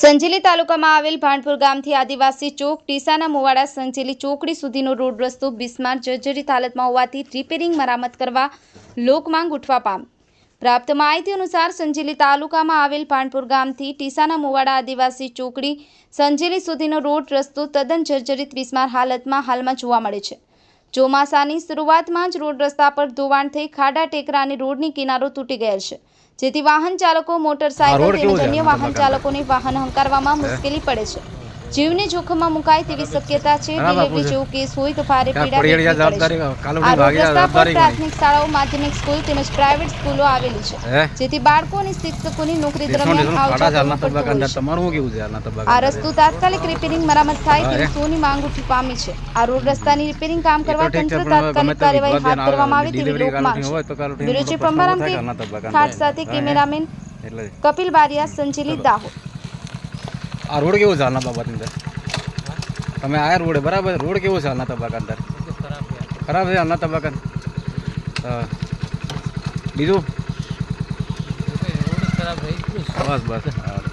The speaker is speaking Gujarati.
સંજેલી તાલુકામાં આવેલ ભાણપુર ગામથી આદિવાસી ચોક, ટીસાના મુવાડા સંજેલી ચોકડી સુધીનો રોડ રસ્તો બિસ્માર જર્જરિત હાલતમાં હોવાથી રિપેરિંગ મરામત કરવા લોકમાંગ ઉઠવા પામ. પ્રાપ્ત માહિતી અનુસાર સંજેલી તાલુકામાં આવેલ ભાણપુર ગામથી ટીસાના મુવાડા આદિવાસી ચોકડી સંજેલી સુધીનો રોડ રસ્તો તદ્દન જર્જરિત બિસ્માર હાલતમાં હાલમાં જોવા મળે છે. ચોમાસાની શરૂઆતમાં જ રોડ રસ્તા પર ધોવાણ થઈ ખાડા ટેકરા અને રોડની કિનારો તૂટી ગયેલ છે. જેથી વાહન ચાલકો મોટરસાયકલ તેમજ અન્ય વાહન ચાલકોને વાહન હંકારવામાં મુશ્કેલી પડે છે. જીવને જોખમમાં મુકાય તેવી શક્યતા છે. ડિલિવરી. જેવો કેસ હોય તો ભારે પીડા રસ્તા પર પ્રાથમિક શાળાઓ માધ્યમિક સ્કૂલ તેમજ પ્રાઇવેટ સ્કૂલો આવેલી છે. જેથી બાળકો અને શિક્ષકોની નોકરી દરમિયાન આ રસ્તો તાત્કાલિક રિપેરિંગ મરામત થાય તેવી સોની માંગ ઉઠી પામી છે. આ રોડ રસ્તાની રિપેરિંગ કામ કરવા તંત્ર તાત્કાલિક કાર્યવાહી હાથ કરવામાં આવે તેવી ડિલિવરી લોક માંગ કાલની હોય તો કાલ છે બ્યુરો ચીફ અંબારામ ખાટ સાથે કેમેરામેન કપિલ બારિયા સંજેલી દાહોદ. આ રોડ કેવો છે હાલના બાબતની અંદર? તમે આયા રોડ બરાબર? રોડ કેવો છે હાલના તબક્કા અંદર? ખરાબ છે હાલના તબક્કા હા. બીજું? બસ બસ. હા.